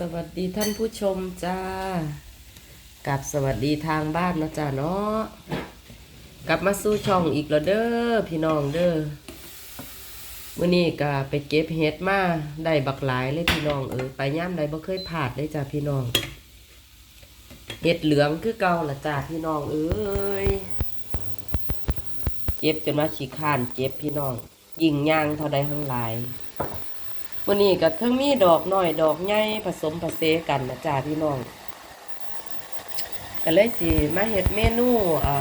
สวัสดีท่านผู้ชมจ้ากับสวัสดีทางบ้านนะจ้าเนาะกลับมาสู่ช่องอีกแล้วเด้อพี่น้องเด้อมื่อนี้ก็ไปเก็บเห็ดมาได้บักหลายเลยพี่น้องเออไปย่ำใดบ่เคยผาดเลยจ้าพี่น้องเห็ดเหลืองคือเก่าละจ้าพี่น้องเอ้ยเจ็บจนว่าขี้ข้านเจ็บพี่น้อง ยิงย่างเท่าใดทั้งหลาย วันนี้ก็ทั้งมีดอกน้อยดอกใหญ่ผสมผสมกันนะจ้าพี่น้องก็เลยสิมาเฮ็ดเมนูอ่า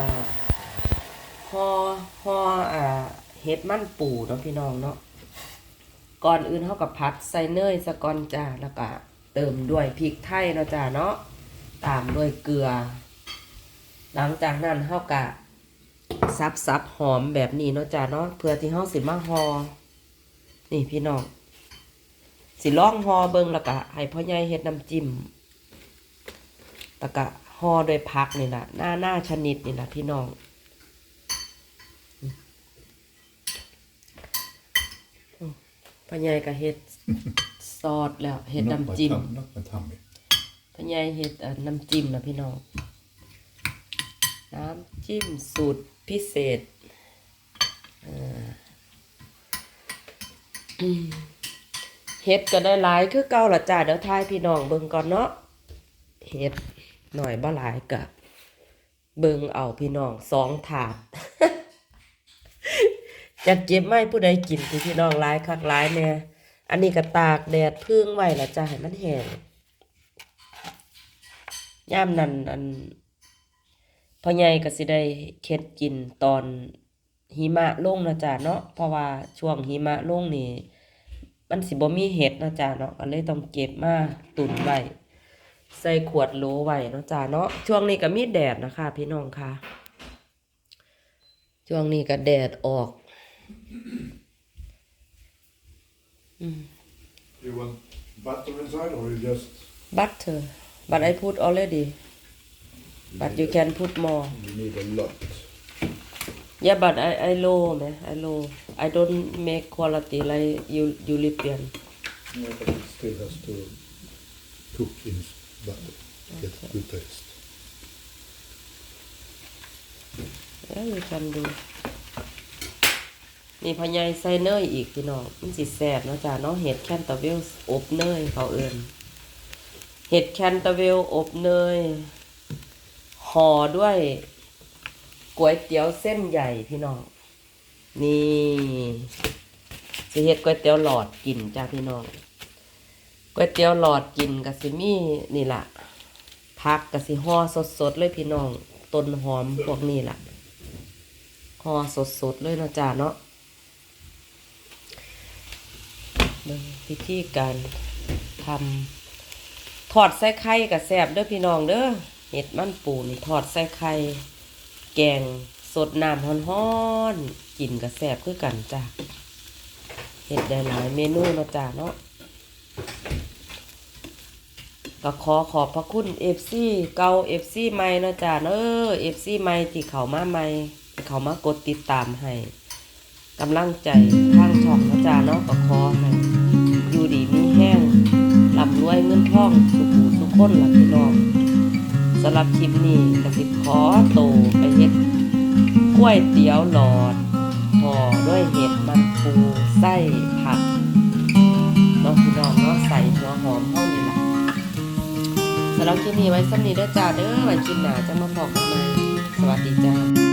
หอหออ่าเฮ็ดมันปูเนาะพี่น้องเนาะก่อนอื่นเฮากับพัดใส่เนยสะกอนจ้าแล้วก็เติมด้วยพริกไทยเนาะจ้าเนาะตามด้วยเกลือ หลังจากนั้นเฮากะซับซับหอมแบบนี้เนาะจ้าเนาะเพื่อที่เฮาสิมาหอนี่พี่น้อง สิล่องหอเบิงแล้วก็ให้พ่อใหญ่เฮ็ดน้ำจิ้มแล้วก็ห่อด้วยผักนี่แหละหน้าหน้าชนิดนี่แหละพี่น้องอืมพ่อใหญ่ก็เฮ็ดซอสแล้วเฮ็ดน้ำจิ้ม Knock my tummy. พ่อใหญ่เฮ็ดเอ่อน้ำจิ้มนะพี่น้อง น้ำจิ้มสูตรพิเศษเอ่ออืม เฮ็ดก็ได้หลายคือเก่าละจ้าเดี๋ยวทายพี่น้องเบิ่งก่อนเนาะเฮ็ดหน่อยบ่หลายกะเบิ่งเอาพี่น้องสองถาดจะเจ็บไหมผู้ใดกินที่พี่น้องหลายคักหลายแน่อันนี้ก็ตากแดดพึ่งไว้ละจ้าให้มันแห้งย่ามนั้นอันพ่อใหญ่ก็สิได้เค็ดกินตอนหิมะลงนะจ๊ะเนาะเพราะว่าช่วงหิมะลงนี่ มันสิบ่มีเห็ดนะจ๊ะเนาะก็เลยต้องเก็บมาตุนไว้ใส่ขวดโหลไว้เนาะจ๊ะเนาะช่วงนี้ก็มีแดดนะคะ พี่น้องค่ะ ช่วงนี้ก็แดดออก You want butter inside or you just butter but I put already but you can put more you need a lot. Yeah, but I I low man. I low. I don't make quality like you European. No, but it still has to cook in butter. Get good taste. Yeah, you can do. นี่พะยายใส่เนยอีกพี่น้องมันสิแซ่บเนาะจ้ะเนาะเห็ดแคนตาเวลอบเนยเขาเอิ้นเห็ดแคนตาเวลอบเนยห่อด้วย ก๋วยเตี๋ยวเส้นใหญ่พี่น้อง นี่สิเฮ็ดก๋วยเตี๋ยวหลอดกินจ้าพี่น้องก๋วยเตี๋ยวหลอดกินก็สิมี่นี่ล่ะผักก็สิห่อสดๆเลยพี่น้องต้นหอมพวกนี้ล่ะห่อสดๆเลยนะจ้าเนาะวิธีการทำทอดใส่ไข่กับแซบเด้อพี่น้องเด้อเห็ดมันปูนี่ทอดใส่ไข่ แกงสดน้ำฮ้อนๆกินกับแซ่บคือกันจ้ะเห็ดได้หลายเมนูนะจ้ะเนาะก็ขอขอบพระคุณเอฟซีเก่าเอฟซีใหม่นะจ้ะเนอเอฟซีใหม่ที่เขามาใหม่ที่เขามากดติดตามให้กำลังใจทางช่องนะจ้ะเนาะก็ขอให้อยู่ดีมีแห้งร่ำรวยเงินทองสุขหูสุขคนละพี่น้อง สำหรับคลิปนี้กสิขอโตไปเฮ็ดกล้วยเตี๋ยวหลอดห่อด้วยเห็ดมันปูไส้ผักน้องพี่น้องเนาะใส่หัวหอมเท่านี้ละสำหรับคลิปนี้ไว้สำนีเด้อจ้าเด้อไว้คลิปหน้าจะมาบอกกันใหม่สวัสดีจ้า